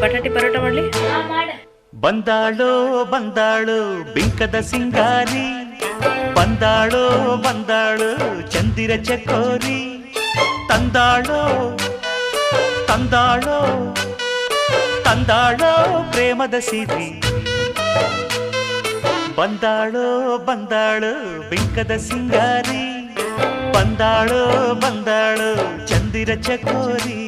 ಬಟಾಟಿ ಪರೋಟ ಮಾಡ್ಲಿ ಬಂದಾಳೋ ಬಂದಾಳು ಬಿಂಕದ ಸಿಂಗಾರಿ ಬಂದಾಳೋ ಬಂದಾಳು ಚಂದಿರ ಚಕೋರಿ ತಂದಾಳೋ ತಂದಾಳೋ ತಂದಾಳೋ ಪ್ರೇಮದ ಸಿರಿ ಬಂದಾಳೋ ಬಂದಾಳು ಬಿಂಕದ ಸಿಂಗಾರಿ ಬಂದಾಳೋ ಬಂದಾಳು ಚಂದಿರ ಚಕೋರಿ